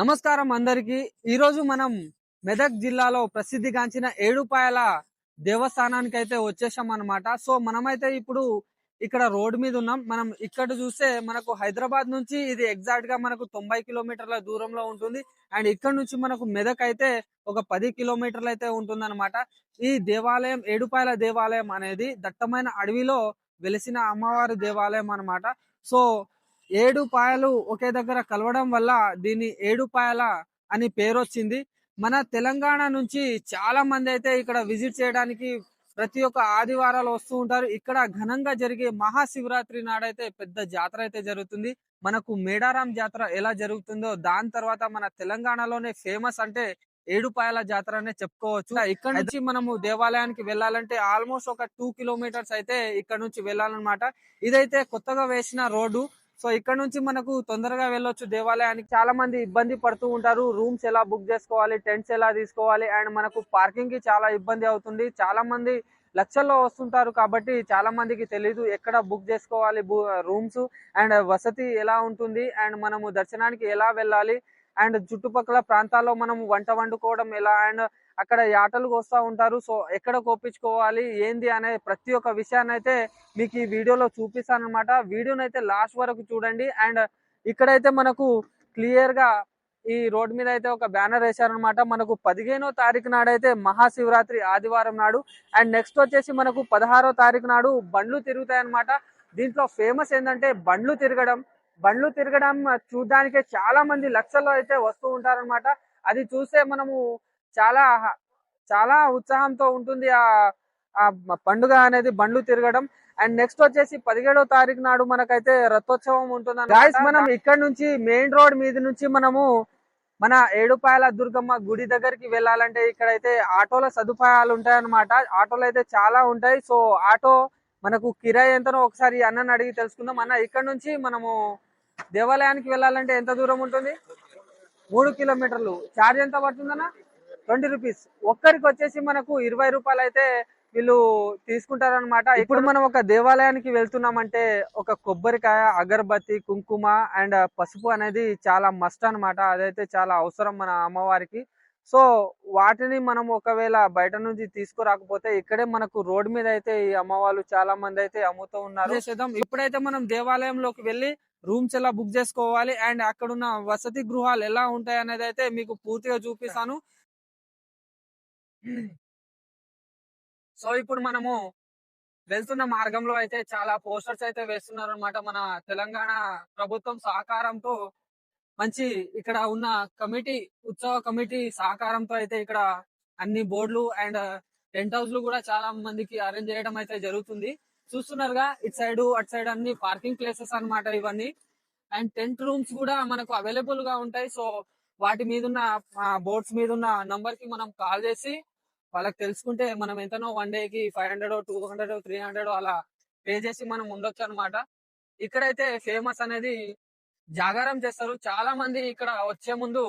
నమస్కారం అందరికి. ఈ రోజు మనం మెదక్ జిల్లాలో ప్రసిద్ధిగాంచిన ఏడుపాయల దేవస్థానానికి అయితే వచ్చేసాం అన్నమాట సో మనమైతే ఇప్పుడు ఇక్కడ రోడ్ మీద ఉన్నాం. మనం ఇక్కడ చూస్తే మనకు హైదరాబాద్ నుంచి ఇది ఎగ్జాక్ట్గా మనకు తొంభై కిలోమీటర్ల దూరంలో ఉంటుంది. అండ్ ఇక్కడ నుంచి మనకు మెదక్ అయితే ఒక పది కిలోమీటర్లు అయితే ఉంటుంది ఈ దేవాలయం ఏడుపాయల దేవాలయం అనేది దట్టమైన అడవిలో వెలిసిన అమ్మవారి దేవాలయం అన్నమాట. సో ఏడు పాయలు ఒకే దగ్గర కలవడం వల్ల దీన్ని ఏడు పాయల అని పేరు వచ్చింది మన తెలంగాణ నుంచి చాలా మంది అయితే ఇక్కడ విజిట్ చేయడానికి ప్రతి ఒక్క ఆదివారాలు వస్తూ ఉంటారు. ఇక్కడ ఘనంగా జరిగే మహాశివరాత్రి నాడైతే పెద్ద జాతర అయితే జరుగుతుంది. మనకు మేడారం జాతర ఎలా జరుగుతుందో దాని తర్వాత మన తెలంగాణలోనే ఫేమస్ అంటే ఏడుపాయల జాతర అనే చెప్పుకోవచ్చు. ఇక్కడ నుంచి మనము దేవాలయానికి వెళ్ళాలంటే ఆల్మోస్ట్ ఒక టూ కిలోమీటర్స్ అయితే ఇక్కడ నుంచి వెళ్ళాలన్నమాట. ఇదైతే కొత్తగా వేసిన రోడ్డు. సో ఇక్కడ నుంచి మనకు తొందరగా వెళ్ళొచ్చు దేవాలయానికి. చాలా మంది ఇబ్బంది పడుతూ ఉంటారు. రూమ్స్ ఎలా బుక్ చేసుకోవాలి? టెంట్స్ ఎలా తీసుకోవాలి? అండ్ మనకు పార్కింగ్కి చాలా ఇబ్బంది అవుతుంది. చాలా మంది లక్షల్లో వస్తుంటారు కాబట్టి చాలా మందికి తెలీదు ఎక్కడ బుక్ చేసుకోవాలి రూమ్స్ అండ్ వసతి ఎలా ఉంటుంది అండ్ మనము దర్శనానికి ఎలా వెళ్ళాలి అండ్ చుట్టుపక్కల ప్రాంతాల్లో మనం వంట వండుకోవడం ఎలా అండ్ అక్కడ ఆటలు వస్తూ ఉంటారు. సో ఎక్కడ కోపించుకోవాలి ఏంది అనే ప్రతి ఒక్క విషయాన్ని అయితే మీకు ఈ వీడియోలో చూపిస్తాను అనమాట వీడియోని అయితే లాస్ట్ వరకు చూడండి. అండ్ ఇక్కడైతే మనకు క్లియర్గా ఈ రోడ్ మీద అయితే ఒక బ్యానర్ వేశారనమాట మనకు పదిహేనో తారీఖు నాడైతే మహాశివరాత్రి ఆదివారం నాడు. అండ్ నెక్స్ట్ వచ్చేసి మనకు పదహారో తారీఖు నాడు బండ్లు తిరుగుతాయన్నమాట. దీంట్లో ఫేమస్ ఏంటంటే బండ్లు తిరగడం. బండ్లు తిరగడం చూడడానికే చాలా మంది లక్షల్లో అయితే వస్తూ ఉంటారన్నమాట. అది చూస్తే మనము చాలా చాలా ఉత్సాహంతో ఉంటుంది ఆ ఆ పండుగ అనేది బండ్లు తిరగడం. అండ్ నెక్స్ట్ వచ్చేసి పదిహేడో తారీఖు నాడు మనకైతే రథోత్సవం ఉంటుంది గాయస్ మనం ఇక్కడ నుంచి మెయిన్ రోడ్ మీద నుంచి మనము మన ఏడుపాయల దుర్గమ్మ గుడి దగ్గరికి వెళ్ళాలంటే ఇక్కడైతే ఆటోల సదుపాయాలు ఉంటాయన్నమాట. ఆటోలు అయితే చాలా ఉంటాయి. సో ఆటో మనకు కిరాయి ఎంతనో ఒకసారి అన్నని అడిగి తెలుసుకుందాం. అన్న ఇక్కడ నుంచి మనము దేవాలయానికి వెళ్ళాలంటే ఎంత దూరం ఉంటుంది? మూడు కిలోమీటర్లు. ఛార్జ్ ఎంత పడుతుందన్నా? Twenty rupees. ఒక్కరికి వచ్చేసి మనకు ఇరవై రూపాయలు అయితే వీళ్ళు తీసుకుంటారనమాట ఇప్పుడు మనం ఒక దేవాలయానికి వెళ్తున్నామంటే ఒక కొబ్బరికాయ అగరబత్తి కుంకుమ అండ్ పసుపు అనేది చాలా మస్ట్ అన్నమాట. అదైతే చాలా అవసరం మన అమ్మవారికి. సో వాటిని మనం ఒకవేళ బయట నుంచి తీసుకురాకపోతే ఇక్కడే మనకు రోడ్ మీద అయితే ఈ అమ్మవాళ్ళు చాలా మంది అయితే అమ్ముతూ ఉన్నారు. ఇప్పుడైతే మనం దేవాలయంలోకి వెళ్ళి రూమ్స్ ఎలా బుక్ చేసుకోవాలి. అండ్ అక్కడున్న వసతి గృహాలు ఎలా ఉంటాయి అనేది అయితే మీకు పూర్తిగా చూపిస్తాను. సో ఇప్పుడు మనము వెళ్తున్న మార్గంలో అయితే చాలా పోస్టర్స్ అయితే వేస్తున్నారు అనమాట మన తెలంగాణ ప్రభుత్వం సహకారంతో మంచి ఇక్కడ ఉన్న కమిటీ ఉత్సవ కమిటీ సహకారంతో అయితే ఇక్కడ అన్ని బోర్డులు అండ్ టెంట్ హౌస్లు కూడా చాలా మందికి అరేంజ్ చేయడం అయితే జరుగుతుంది. చూస్తున్నారుగా ఇటు సైడ్ అటు సైడ్ అన్ని పార్కింగ్ ప్లేసెస్ అన్నమాట ఇవన్నీ. అండ్ టెంట్ రూమ్స్ కూడా మనకు అవైలబుల్గా ఉంటాయి. సో వాటి మీద ఉన్న బోర్డ్స్ మీద ఉన్న నంబర్కి మనం కాల్ చేసి వాళ్ళకి తెలుసుకుంటే మనం ఎంతనో వన్ డే కి five hundred two hundred three hundred అలా పే చేసి మనం ఉండొచ్చు అనమాట ఇక్కడైతే ఫేమస్ అనేది జాగారం చేస్తారు. చాలా మంది ఇక్కడ వచ్చే ముందు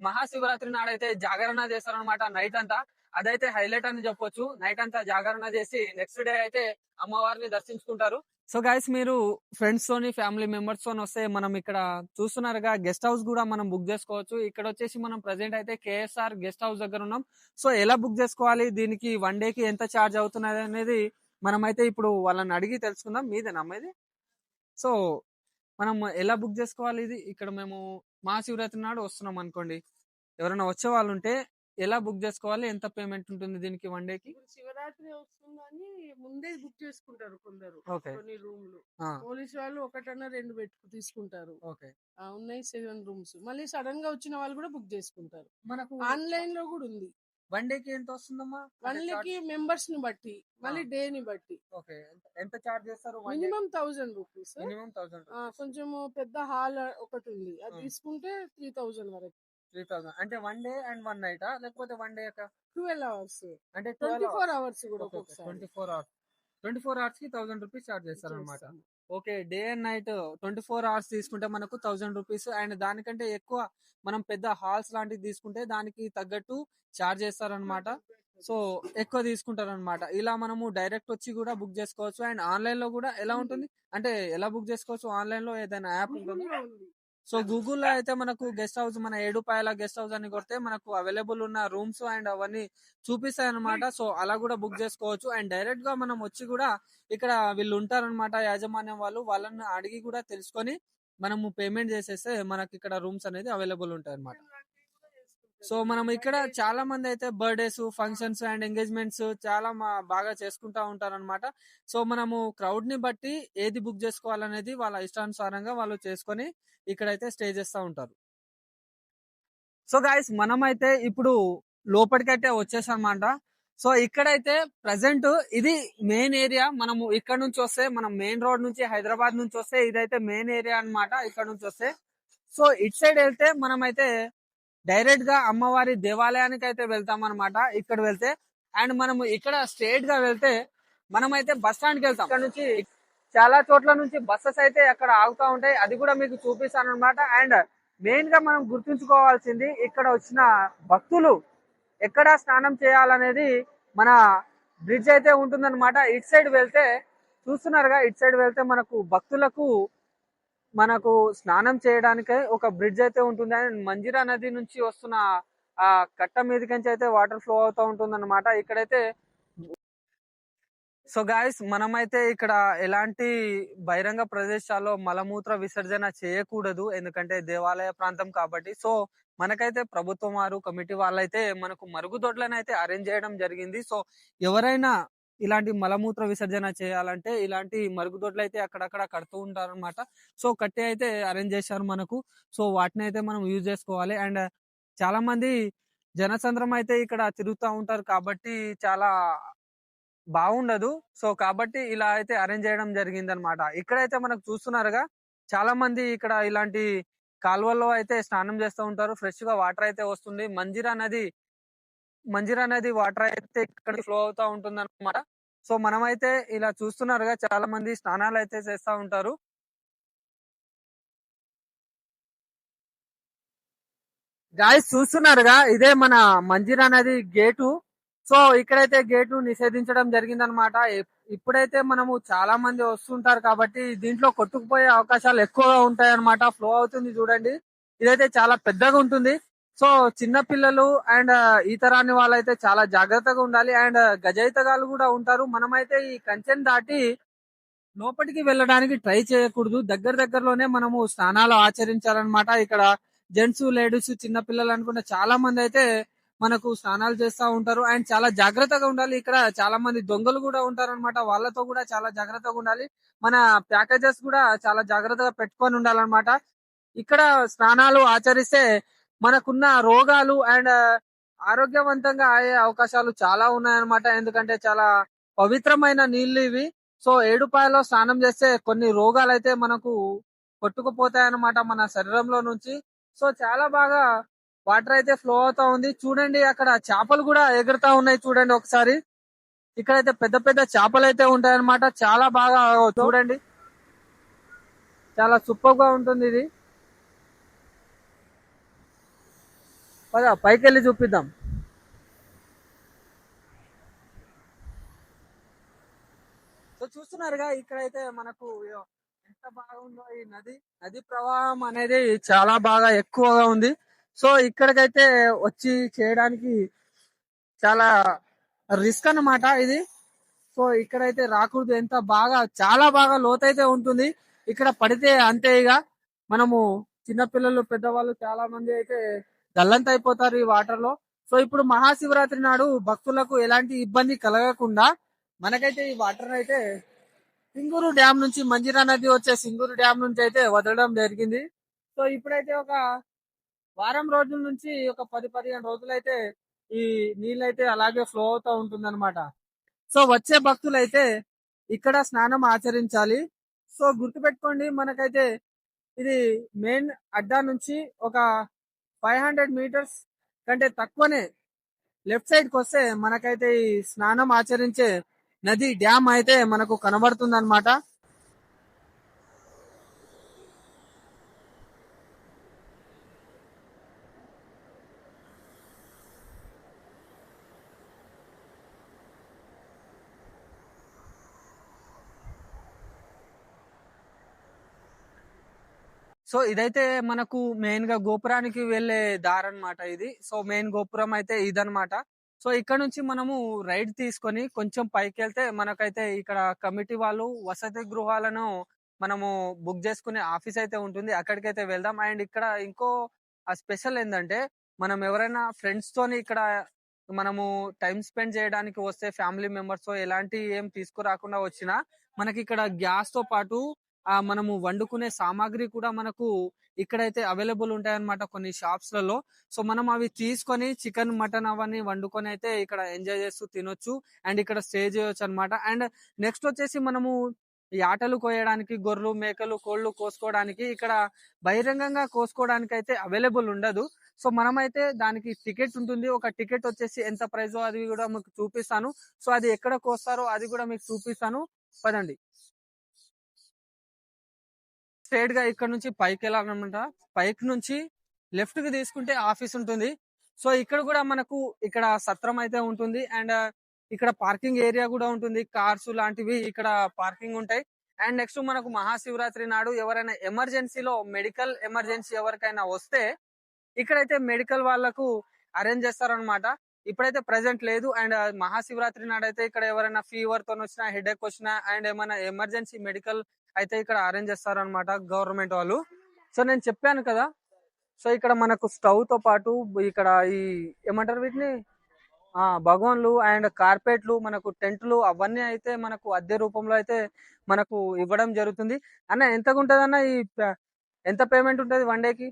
మహాశివరాత్రి నాడైతే జాగరణ చేస్తారు అనమాట నైట్ అంతా. అదైతే హైలైట్ అని చెప్పొచ్చు. నైట్ అంతా జాగరణ చేసి నెక్స్ట్ డే అయితే అమ్మవారిని దర్శించుకుంటారు. సో గైస్ మీరు ఫ్రెండ్స్ తోని ఫ్యామిలీ మెంబర్స్ తోని వస్తే మనం ఇక్కడ చూస్తున్నారుగా గెస్ట్ హౌస్ కూడా మనం బుక్ చేసుకోవచ్చు. ఇక్కడ వచ్చేసి మనం ప్రజెంట్ అయితే కేఎస్ఆర్ గెస్ట్ హౌస్ దగ్గర ఉన్నాం. సో ఎలా బుక్ చేసుకోవాలి? దీనికి వన్ డే కి ఎంత ఛార్జ్ అవుతున్నది అనేది మనం అయితే ఇప్పుడు వాళ్ళని అడిగి తెలుసుకుందాం. మీదేనా అమ్మాయిది సో మనం ఎలా బుక్ చేసుకోవాలి ఇది? ఇక్కడ మేము మహాశివరాత్రి నాడు వస్తున్నాం అనుకోండి. ఎవరైనా వచ్చే వాళ్ళు ఉంటే ఎలా బుక్ చేసుకోవాలి? ఎంత పేమెంట్ ఉంటుంది దీనికి వన్ డే కి శివరాత్రి వస్తుందని ముందే బుక్ చేసుకుంటారు కొందరు కొన్ని రూమ్లు. పోలీస్ వాళ్ళు ఒకటన్నా రెండు పెట్టుకు తీసుకుంటారు. ఓకే. ఉన్నాయి సెవెన్ రూమ్స్. మళ్ళీ సడన్గా వచ్చిన వాళ్ళు కూడా బుక్ చేసుకుంటారు. మనకు ఆన్లైన్లో కూడా ఉంది. వన్ డే కి ఎంత వస్తుందమ్మా? వన్లకి మెంబర్స్ని బట్టి మళ్ళీ డే ని బట్టి. ఓకే. ఎంత చార్జ్ చేస్తారు minimum thousand rupees. Minimum thousand కొంచెం పెద్ద హాల్ ఒకటి ఉంది అది. తీసుకుంటే త్రీ థౌజండ్ వరకు. త్రీ థౌసండ్ అంటే one day and one night లేకపోతే వన్ డే ట్వెల్వ్ అవర్స్ అంటే ట్వంటీ ఫోర్ అవర్స్ కూడా twenty four hours twenty four అవర్స్కి థౌసండ్ రూపీస్ చార్జ్ చేస్తారు అనమాట. Okay day and night twenty four hours తీసుకుంటే మనకు థౌసండ్ రూపీస్ అండ్ దానికంటే ఎక్కువ మనం పెద్ద హాల్స్ లాంటివి తీసుకుంటే దానికి తగ్గట్టు చార్జ్ చేస్తారనమాట సో ఎక్కువ తీసుకుంటారు అనమాట ఇలా మనము డైరెక్ట్ వచ్చి కూడా బుక్ చేసుకోవచ్చు. అండ్ ఆన్లైన్లో కూడా ఎలా ఉంటుంది? అంటే ఎలా బుక్ చేసుకోవచ్చు? ఆన్లైన్లో ఏదైనా యాప్ ఉంటుంది. సో గూగుల్లో అయితే మనకు గెస్ట్ హౌస్ మన ఏడుపాయల గెస్ట్ హౌస్ అని కొడితే మనకు అవైలబుల్ ఉన్న రూమ్స్ అండ్ అవన్నీ చూపిస్తాయి అనమాట సో అలా కూడా బుక్ చేసుకోవచ్చు. అండ్ డైరెక్ట్గా మనం వచ్చి కూడా ఇక్కడ వీళ్ళు ఉంటారన్నమాట యాజమాన్యం వాళ్ళు. వాళ్ళని అడిగి కూడా తెలుసుకొని మనము పేమెంట్ చేసేస్తే మనకి ఇక్కడ రూమ్స్ అనేది అవైలబుల్ ఉంటాయి అనమాట సో మనం ఇక్కడ చాలా మంది అయితే బర్త్డేస్ ఫంక్షన్స్ అండ్ ఎంగేజ్మెంట్స్ చాలా బాగా చేసుకుంటా ఉంటారన్నమాట. సో మనము క్రౌడ్ని బట్టి ఏది బుక్ చేసుకోవాలనేది వాళ్ళ ఇష్టానుసారంగా వాళ్ళు చేసుకొని ఇక్కడైతే స్టే చేస్తూ ఉంటారు. సో గాయస్ మనమైతే ఇప్పుడు లోపలికైతే వచ్చేసామన్నమాట. సో ఇక్కడైతే ప్రజెంట్ ఇది మెయిన్ ఏరియా మనము ఇక్కడ నుంచి వస్తే మనం మెయిన్ రోడ్ నుంచి హైదరాబాద్ నుంచి వస్తే ఇదైతే మెయిన్ ఏరియా అన్నమాట. ఇక్కడ నుంచి వస్తే. సో ఇట్ సైడ్ వెళ్తే మనమైతే డైరెక్ట్గా అమ్మవారి దేవాలయానికి అయితే వెళ్తాం అనమాట ఇక్కడ వెళ్తే అండ్ మనము ఇక్కడ స్ట్రేట్గా వెళ్తే మనమైతే బస్ స్టాండ్కి వెళ్తాం. ఇక్కడ నుంచి చాలా చోట్ల నుంచి బస్సెస్ అయితే అక్కడ ఆగుతా ఉంటాయి. అది కూడా మీకు చూపిస్తాను అనమాట అండ్ మెయిన్గా మనం గుర్తుంచుకోవాల్సింది ఇక్కడ వచ్చిన భక్తులు ఎక్కడ స్నానం చేయాలనేది మన బ్రిడ్జ్ అయితే ఉంటుందన్నమాట. ఇట్ సైడ్ వెళ్తే చూస్తున్నారుగా ఇట్ సైడ్ వెళ్తే మనకు భక్తులకు మనకు స్నానం చేయడానికి ఒక బ్రిడ్జ్ అయితే ఉంటుంది. అండ్ మంజిరా నది నుంచి వస్తున్న ఆ కట్ట మీదకించి అయితే వాటర్ ఫ్లో అవుతూ ఉంటుంది అనమాట ఇక్కడైతే సో గాయస్ మనమైతే ఇక్కడ ఎలాంటి బహిరంగ ప్రదేశాల్లో మలమూత్ర విసర్జన చేయకూడదు. ఎందుకంటే దేవాలయ ప్రాంతం కాబట్టి. సో మనకైతే ప్రభుత్వం వారు కమిటీ వాళ్ళైతే మనకు మరుగుదొడ్లను అయితే అరేంజ్ చేయడం జరిగింది. సో ఎవరైనా ఇలాంటి మలమూత్ర విసర్జన చేయాలంటే ఇలాంటి మరుగుదొడ్లు అయితే అక్కడక్కడ కడుతూ ఉంటారు అనమాట సో కట్టి అయితే అరేంజ్ చేశారు మనకు. సో వాటిని అయితే మనం యూజ్ చేసుకోవాలి. అండ్ చాలా మంది జనసంద్రం అయితే ఇక్కడ తిరుగుతూ ఉంటారు కాబట్టి చాలా బాగుండదు. సో కాబట్టి ఇలా అయితే అరేంజ్ చేయడం జరిగింది అనమాట ఇక్కడైతే మనకు చూస్తున్నారుగా చాలా మంది ఇక్కడ ఇలాంటి కాలువల్లో అయితే స్నానం చేస్తూ ఉంటారు. ఫ్రెష్గా వాటర్ అయితే వస్తుంది. మంజిరా నది మంజీరా నది వాటర్ అయితే ఇక్కడ ఫ్లో అవుతా ఉంటుంది అనమాట సో మనమైతే ఇలా చూస్తున్నారుగా చాలా మంది స్నానాలు అయితే చేస్తూ ఉంటారు. గాయస్ చూస్తున్నారుగా ఇదే మన మంజీరా నది గేటు. సో ఇక్కడైతే గేటు నిషేధించడం జరిగిందనమాట ఇప్పుడైతే మనము చాలా మంది వస్తుంటారు కాబట్టి దీంట్లో కొట్టుకుపోయే అవకాశాలు ఎక్కువగా ఉంటాయి అనమాట ఫ్లో అవుతుంది చూడండి. ఇదైతే చాలా పెద్దగా ఉంటుంది. సో చిన్న పిల్లలు అండ్ ఈతరాని వాళ్ళైతే చాలా జాగ్రత్తగా ఉండాలి. అండ్ గజయితగాలు కూడా ఉంటారు. మనమైతే ఈ కంచెను దాటి లోపలికి వెళ్ళడానికి ట్రై చేయకూడదు. దగ్గర దగ్గరలోనే మనము స్నానాలు ఆచరించాలన్నమాట. ఇక్కడ జెంట్స్ లేడీస్ చిన్న పిల్లలు అనుకున్న చాలా మంది అయితే మనకు స్నానాలు చేస్తూ ఉంటారు. అండ్ చాలా జాగ్రత్తగా ఉండాలి. ఇక్కడ చాలా మంది దొంగలు కూడా ఉంటారు అనమాట వాళ్ళతో కూడా చాలా జాగ్రత్తగా ఉండాలి. మన ప్యాకేజెస్ కూడా చాలా జాగ్రత్తగా పెట్టుకొని ఉండాలన్నమాట. ఇక్కడ స్నానాలు ఆచరిస్తే మనకున్న రోగాలు అండ్ ఆరోగ్యవంతంగా అయ్యే అవకాశాలు చాలా ఉన్నాయన్నమాట. ఎందుకంటే చాలా పవిత్రమైన నీళ్ళు ఇవి. సో ఏడుపాయలో స్నానం చేస్తే కొన్ని రోగాలు అయితే మనకు కొట్టుకుపోతాయన్నమాట మన శరీరంలో నుంచి. సో చాలా బాగా వాటర్ అయితే ఫ్లో అవుతా ఉంది. చూడండి అక్కడ చేపలు కూడా ఎగురుతా ఉన్నాయి చూడండి ఒకసారి. ఇక్కడైతే పెద్ద పెద్ద చేపలు అయితే ఉంటాయన్నమాట. చాలా బాగా చూడండి. చాలా సూపర్గా ఉంటుంది ఇది. పద పైకి వెళ్ళి చూపిద్దాం. సో చూస్తున్నారుగా ఇక్కడైతే మనకు ఎంత బాగుందో ఈ నది. నది ప్రవాహం అనేది చాలా బాగా ఎక్కువగా ఉంది. సో ఇక్కడికైతే వచ్చి చేయడానికి చాలా రిస్క్ అన్నమాట ఇది. సో ఇక్కడైతే రాకూడదు ఎంత బాగా చాలా బాగా లోతైతే ఉంటుంది. ఇక్కడ పడితే అంతే ఇక. మనము చిన్నపిల్లలు పెద్దవాళ్ళు చాలా మంది అయితే గల్లంత అయిపోతారు ఈ వాటర్లో సో ఇప్పుడు మహాశివరాత్రి నాడు భక్తులకు ఎలాంటి ఇబ్బంది కలగకుండా మనకైతే ఈ వాటర్ అయితే సింగూరు డ్యామ్ నుంచి మంజిరా నది వచ్చే సింగూరు డ్యామ్ నుంచి అయితే వదలడం జరిగింది. సో ఇప్పుడైతే ఒక వారం రోజుల నుంచి ఒక పది పదిహేను రోజులు అయితే ఈ నీళ్ళు అయితే అలాగే ఫ్లో అవుతూ ఉంటుంది సో వచ్చే భక్తులు అయితే ఇక్కడ స్నానం ఆచరించాలి. సో గుర్తుపెట్టుకోండి మనకైతే ఇది మెయిన్ అడ్డా నుంచి ఒక ఫైవ్ హండ్రెడ్ మీటర్స్ కంటే తక్కువనే. లెఫ్ట్ సైడ్కి వస్తే మనకైతే ఈ స్నానం ఆచరించే నది డ్యామ్ అయితే మనకు కనబడుతుంది అనమాట సో ఇదైతే మనకు మెయిన్గా గోపురానికి వెళ్ళే దారి అన్నమాట ఇది. సో మెయిన్ గోపురం అయితే ఇదనమాట సో ఇక్కడ నుంచి మనము రైడ్ తీసుకొని కొంచెం పైకి వెళ్తే మనకైతే ఇక్కడ కమిటీ వాళ్ళు వసతి గృహాలను మనము బుక్ చేసుకునే ఆఫీస్ అయితే ఉంటుంది. అక్కడికైతే వెళ్దాం. అండ్ ఇక్కడ ఇంకో స్పెషల్ ఏంటంటే మనం ఎవరైనా ఫ్రెండ్స్ తోని ఇక్కడ మనము టైం స్పెండ్ చేయడానికి వస్తే ఫ్యామిలీ మెంబర్స్తో ఎలాంటి ఏం తీసుకురాకుండా వచ్చినా మనకి ఇక్కడ గ్యాస్తో పాటు మనము వండుకునే సామాగ్రి కూడా మనకు ఇక్కడైతే అవైలబుల్ ఉంటాయన్నమాట కొన్ని షాప్స్లలో సో మనం అవి తీసుకొని చికెన్ మటన్ అవన్నీ వండుకొని అయితే ఇక్కడ ఎంజాయ్ చేస్తూ తినొచ్చు అండ్ ఇక్కడ స్టే చేయొచ్చు అన్నమాట అండ్ నెక్స్ట్ వచ్చేసి మనము ఈ ఆటలు కోయడానికి గొర్రెలు మేకలు కోళ్ళు కోసుకోవడానికి ఇక్కడ బహిరంగంగా కోసుకోవడానికి అయితే అవైలబుల్ ఉండదు. సో మనమైతే దానికి టికెట్ ఉంటుంది. ఒక టికెట్ వచ్చేసి ఎంత ప్రైస్ అది కూడా మీకు చూపిస్తాను. సో అది ఎక్కడ కోస్తారో అది కూడా మీకు చూపిస్తాను. పదండి. స్ట్రేట్గా ఇక్కడ నుంచి పైకి వెళ్ళాలన్నమాట పైకి నుంచి లెఫ్ట్కి తీసుకుంటే ఆఫీస్ ఉంటుంది. సో ఇక్కడ కూడా మనకు ఇక్కడ సత్రం అయితే ఉంటుంది. అండ్ ఇక్కడ పార్కింగ్ ఏరియా కూడా ఉంటుంది. కార్స్ లాంటివి ఇక్కడ పార్కింగ్ ఉంటాయి. అండ్ నెక్స్ట్ మనకు మహాశివరాత్రి నాడు ఎవరైనా ఎమర్జెన్సీలో మెడికల్ ఎమర్జెన్సీ ఎవరికైనా వస్తే ఇక్కడైతే మెడికల్ వాళ్ళకు అరేంజ్ చేస్తారనమాట. ఇప్పుడైతే ప్రెసెంట్ లేదు. అండ్ మహాశివరాత్రి నాడు అయితే ఇక్కడ ఎవరైనా ఫీవర్తో వచ్చినా హెడేక్ వచ్చినా అండ్ ఏమైనా ఎమర్జెన్సీ మెడికల్ అయితే ఇక్కడ అరేంజ్ చేస్తారనమాట గవర్నమెంట్ వాళ్ళు. సో నేను చెప్పాను కదా. సో ఇక్కడ మనకు స్టవ్తో పాటు ఇక్కడ ఈ ఏమంటారు వీటిని? ఆ భగవాన్లు అండ్ కార్పెట్లు మనకు టెంట్లు అవన్నీ అయితే మనకు అద్దె రూపంలో అయితే మనకు ఇవ్వడం జరుగుతుంది. అన్న ఎంతగా అన్న ఈ ఎంత పేమెంట్ ఉంటుంది వన్ డేకి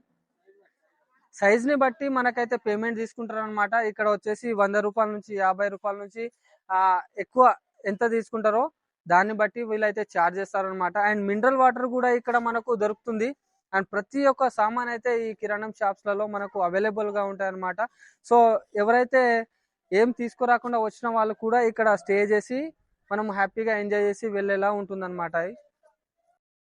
సైజ్ని బట్టి మనకైతే పేమెంట్ తీసుకుంటారు అనమాట ఇక్కడ వచ్చేసి వంద రూపాయల నుంచి యాభై రూపాయల నుంచి ఎక్కువ ఎంత తీసుకుంటారో దాన్ని బట్టి వీళ్ళైతే ఛార్జ్ చేస్తారనమాట అండ్ మినరల్ వాటర్ కూడా ఇక్కడ మనకు దొరుకుతుంది. అండ్ ప్రతి ఒక్క సామాన్ అయితే ఈ కిరాణం షాప్స్లలో మనకు అవైలబుల్గా సో ఎవరైతే ఏం తీసుకురాకుండా వచ్చిన వాళ్ళు కూడా ఇక్కడ స్టే చేసి మనం హ్యాపీగా ఎంజాయ్ చేసి వెళ్ళేలా ఉంటుందన్నమాట.